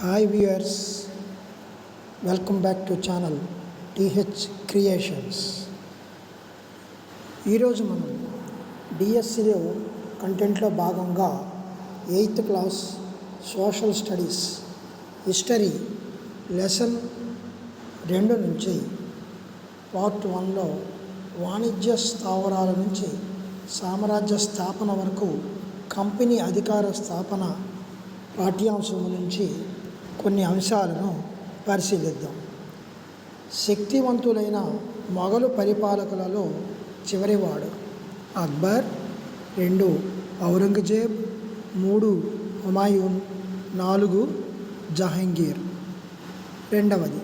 Hi viewers welcome back to channel TH creations ఈరోజు మనం డిఎస్సిలో కంటెంట్లో భాగంగా eighth class social studies history lesson రెండు నుంచి పార్ట్ వన్లో వాణిజ్య స్థావరాల నుంచి సామ్రాజ్య స్థాపన వరకు కంపెనీ అధికార స్థాపన పాఠ్యాంశం నుంచి కొన్ని అంశాలను పరిశీలిద్దాం. శక్తివంతులైన మొఘలు పరిపాలకులలో చివరివాడు అక్బర్ రెండు ఔరంగజేబ్ మూడు హుమాయూన్ నాలుగు జహాంగీర్. రెండవది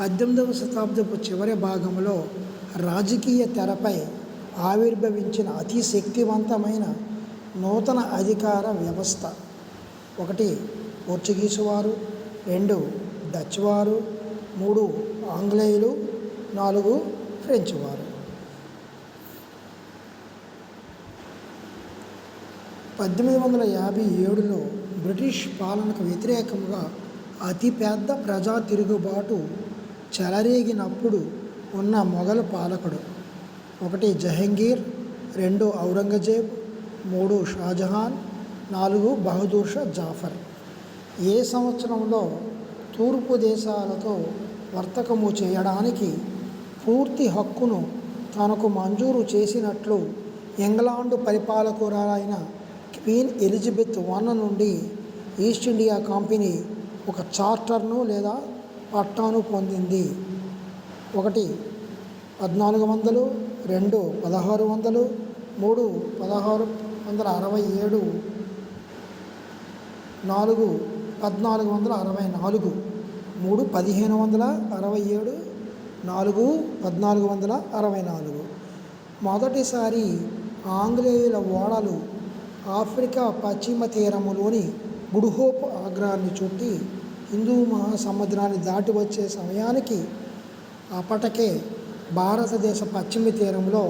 పద్దెనిమిదవ శతాబ్దపు చివరి భాగంలో రాజకీయ తెరపై ఆవిర్భవించిన అతి శక్తివంతమైన నూతన అధికార వ్యవస్థ. ఒకటి పోర్చుగీసు వారు. రెండు డచ్ వారు మూడు ఆంగ్లేయులు నాలుగు ఫ్రెంచ్ వారు పద్దెనిమిది వందల యాభై ఏడులో బ్రిటిష్ పాలనకు వ్యతిరేకంగా అతిపెద్ద ప్రజా తిరుగుబాటు చెలరేగినప్పుడు ఉన్న మొఘల్ పాలకుడు ఒకటి జహంగీర్ రెండు ఔరంగజేబ్ మూడు షాజహాన్ నాలుగు బహదూర్ షా జాఫర్. ఏ సంవత్సరంలో తూర్పు దేశాలతో వర్తకము చేయడానికి పూర్తి హక్కును తనకు మంజూరు చేసినట్లు ఇంగ్లాండు పరిపాలకురాలైన క్వీన్ ఎలిజబెత్ వన్ నుండి ఈస్ట్ ఇండియా కంపెనీ ఒక చార్టర్ను లేదా పట్టాను పొందింది. ఒకటి పద్నాలుగు వందలు రెండు పదహారు వందలు మూడు పదహారు వందల అరవై ఏడు నాలుగు పద్నాలుగు వందల అరవై నాలుగు మూడు పదిహేను వందల అరవై ఏడు నాలుగు పద్నాలుగు వందల అరవై నాలుగు. మొదటిసారి ఆంగ్లేయుల ఓడలు ఆఫ్రికా పశ్చిమ తీరములోని గుడ్హోప్ ఆగ్రాన్ని చుట్టి హిందూ మహాసముద్రాన్ని దాటి వచ్చే సమయానికి అప్పటికే భారతదేశ పశ్చిమ తీరంలో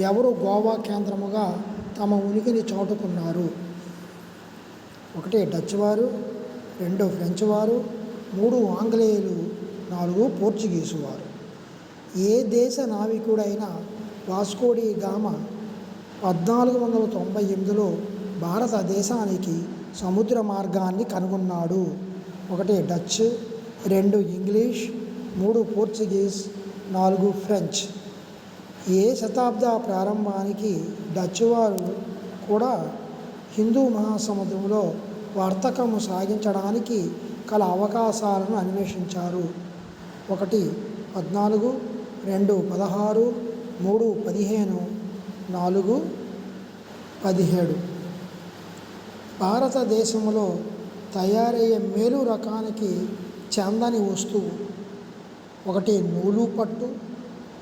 ఎవరు గోవా కేంద్రముగా తమ ఉనికిని చాటుకున్నారు? ఒకటి డచ్ వారు. రెండు ఫ్రెంచ్ వారు మూడు ఆంగ్లేయులు నాలుగు పోర్చుగీసు వారు. ఏ దేశ నావికుడైనా వాస్కోడి గామ పద్నాలుగు వందల తొంభై ఎనిమిదిలో భారతదేశానికి సముద్ర మార్గాన్ని కనుగొన్నాడు. ఒకటి డచ్ రెండు ఇంగ్లీష్ మూడు పోర్చుగీస్ నాలుగు ఫ్రెంచ్. ఏ శతాబ్ద ప్రారంభానికి డచ్ వారు కూడా హిందూ మహాసముద్రంలో వర్తకము సాగించడానికి కల అవకాశాలను అన్వేషించారు. ఒకటి పద్నాలుగు రెండు పదహారు మూడు పదిహేను నాలుగు పదిహేడు. భారతదేశంలో తయారయ్యే మేలు రకానికి చందని వస్తువు. ఒకటి నూలు పట్టు.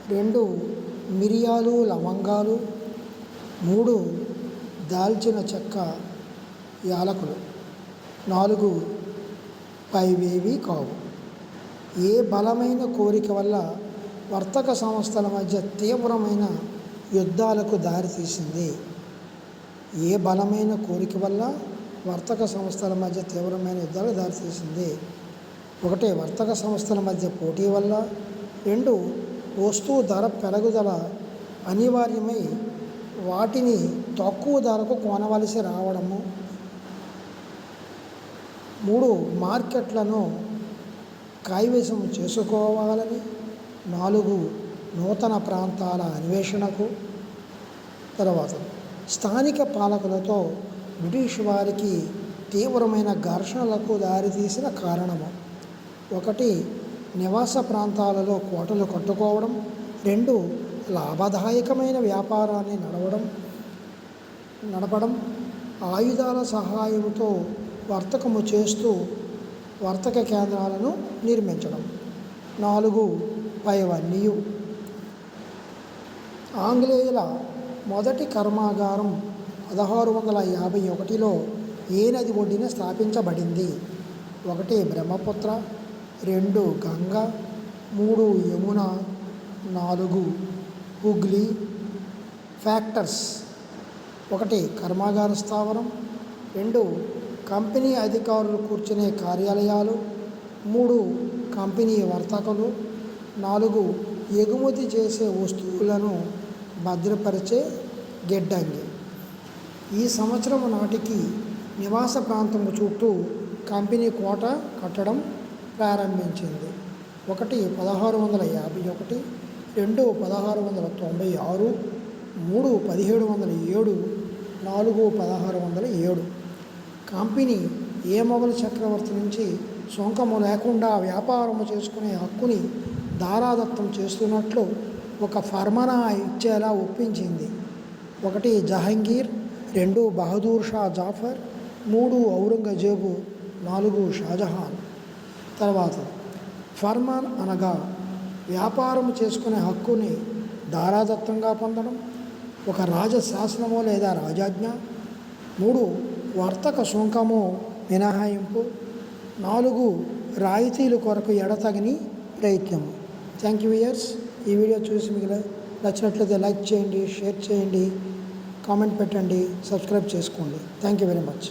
రెండు మిరియాలు లవంగాలు. మూడు దాల్చిన చెక్క యాలకులు. నాలుగు పైవేవి కావు. ఏ బలమైన కోరిక వల్ల వర్తక సంస్థల మధ్య తీవ్రమైన యుద్ధాలకు దారితీసింది? ఏ బలమైన కోరిక వల్ల వర్తక సంస్థల మధ్య తీవ్రమైన యుద్ధాలకు దారితీసింది? ఒకటి వర్తక సంస్థల మధ్య పోటీ వల్ల. రెండు వస్తువు ధర పెరుగుదల అనివార్యమై వాటిని తక్కువ ధరకు కొనవలసి రావడము. మూడు మార్కెట్లను కైవసం చేసుకోవాలని నాలుగు నూతన ప్రాంతాల అన్వేషణకు తర్వాత స్థానిక పాలకులతో బ్రిటిష్ వారికి తీవ్రమైన ఘర్షణలకు దారితీసిన కారణము. ఒకటి నివాస ప్రాంతాలలో కోటలు కట్టుకోవడం. రెండు లాభదాయకమైన వ్యాపారాన్ని నడవడం నడపడం. ఆయుధాల సహాయంతో వర్తకము చేస్తూ వర్తక కేంద్రాలను నిర్మించడం. నాలుగు పైవన్నీ ఆంగ్లేయుల మొదటి కర్మాగారం పదహారు వందల యాభై ఒకటిలో ఏ నది ఒడ్డిన స్థాపించబడింది? ఒకటి బ్రహ్మపుత్ర రెండు గంగ మూడు యమున నాలుగు హుగ్లీ ఫ్యాక్టర్స్. ఒకటి కర్మాగార స్థావరం రెండు కంపెనీ అధికారులు కూర్చునే కార్యాలయాలు మూడు కంపెనీ వర్తకులు నాలుగు ఎగుమతి చేసే వస్తువులను భద్రపరిచే గిడ్డంగి. ఈ సంవత్సరం నాటికి నివాస ప్రాంతం చుట్టూ కంపెనీ కోట కట్టడం ప్రారంభించింది. ఒకటి పదహారు వందల యాభై ఒకటి రెండు పదహారు వందల తొంభై ఆరు మూడు పదిహేడు వందల ఏడు నాలుగు పదహారు వందల ఏడు. కంపెనీ ఏ మొఘల్ చక్రవర్తి నుంచి సొంకము లేకుండా వ్యాపారము చేసుకునే హక్కుని దారాదత్తం చేస్తున్నట్లు ఒక ఫర్మనా ఇచ్చేలా ఒప్పించింది. ఒకటి జహంగీర్ రెండు బహదూర్ షా జాఫర్ మూడు ఔరంగజేబు నాలుగు షాజహాన్. తర్వాత ఫర్మాన్ అనగా వ్యాపారం చేసుకునే హక్కుని దారాదత్తంగా పొందడం ఒక రాజశాసనమో లేదా రాజాజ్ఞ. మూడు వర్తక సుంకము మినహాయింపు. నాలుగు రాయితీలు కొరకు ఎడతగని ప్రయత్నము. థ్యాంక్ యూ ఇయర్స్ ఈ వీడియో చూసి మీకు నచ్చినట్లయితే లైక్ చేయండి షేర్ చేయండి కామెంట్ పెట్టండి సబ్స్క్రైబ్ చేసుకోండి. Thank you very much